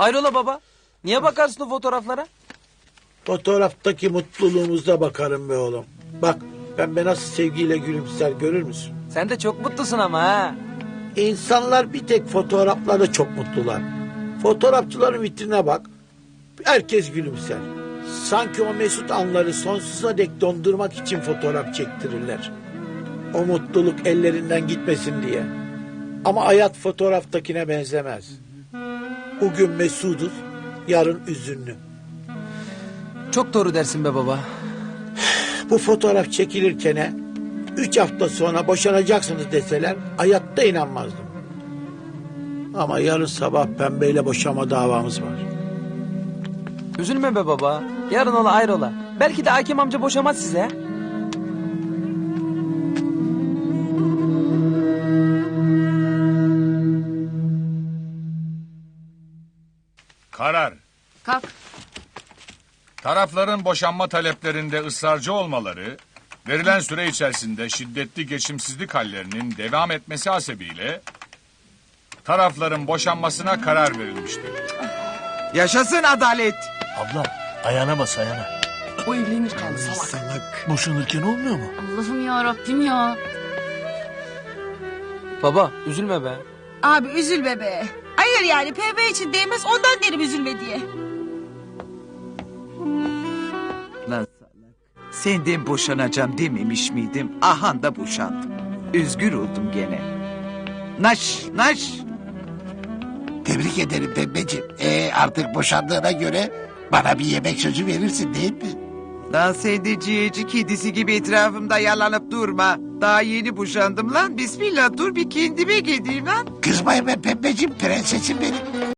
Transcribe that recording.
Hayrola baba? Niye bakarsın o fotoğraflara? Fotoğraftaki mutluluğumuza bakarım be oğlum. Bak pembe nasıl sevgiyle gülümser görür müsün? Sen de çok mutlusun ama ha. İnsanlar bir tek fotoğraflarda çok mutlular. Fotoğrafçıların vitrine bak. Herkes gülümser. Sanki o mesut anları sonsuza dek dondurmak için fotoğraf çektirirler. O mutluluk ellerinden gitmesin diye. Ama hayat fotoğraftakine benzemez. Bugün mesuduz, yarın üzünlü. Çok doğru dersin be baba. Bu fotoğraf çekilirken üç hafta sonra boşanacaksınız deseler hayatta inanmazdım. Ama yarın sabah pembeyle boşama davamız var. Üzülme be baba. Yarın ola ayrola. Belki de Hakim amca boşamaz size. Karar. Kalk. Tarafların boşanma taleplerinde ısrarcı olmaları, verilen süre içerisinde şiddetli geçimsizlik hallerinin devam etmesi hasebiyle tarafların boşanmasına karar verilmiştir. Yaşasın adalet. Abla ayağına bas ayağına. O evlenir kaldı salak. Salak. Boşanırken olmuyor mu? Allah'ım ya Rabbim ya. Baba üzülme be. Abi üzülme be. Hayır yani pembe için değmez ondan derim üzülme diye. Lan salak. Senden boşanacağım dememiş miydim? Ahan da boşandım. Üzgün oldum gene. Naş naş. Tebrik ederim Pembeciğim. Ee, artık boşandığına göre bana bir yemek sözü verirsin değil mi? Lan sen de ciğerci kedisi gibi etrafımda yalanıp durma. Daha yeni boşandım lan. Bismillah dur bir kendime geleyim lan. Kızmayın be Pembeciğim prensesim benim.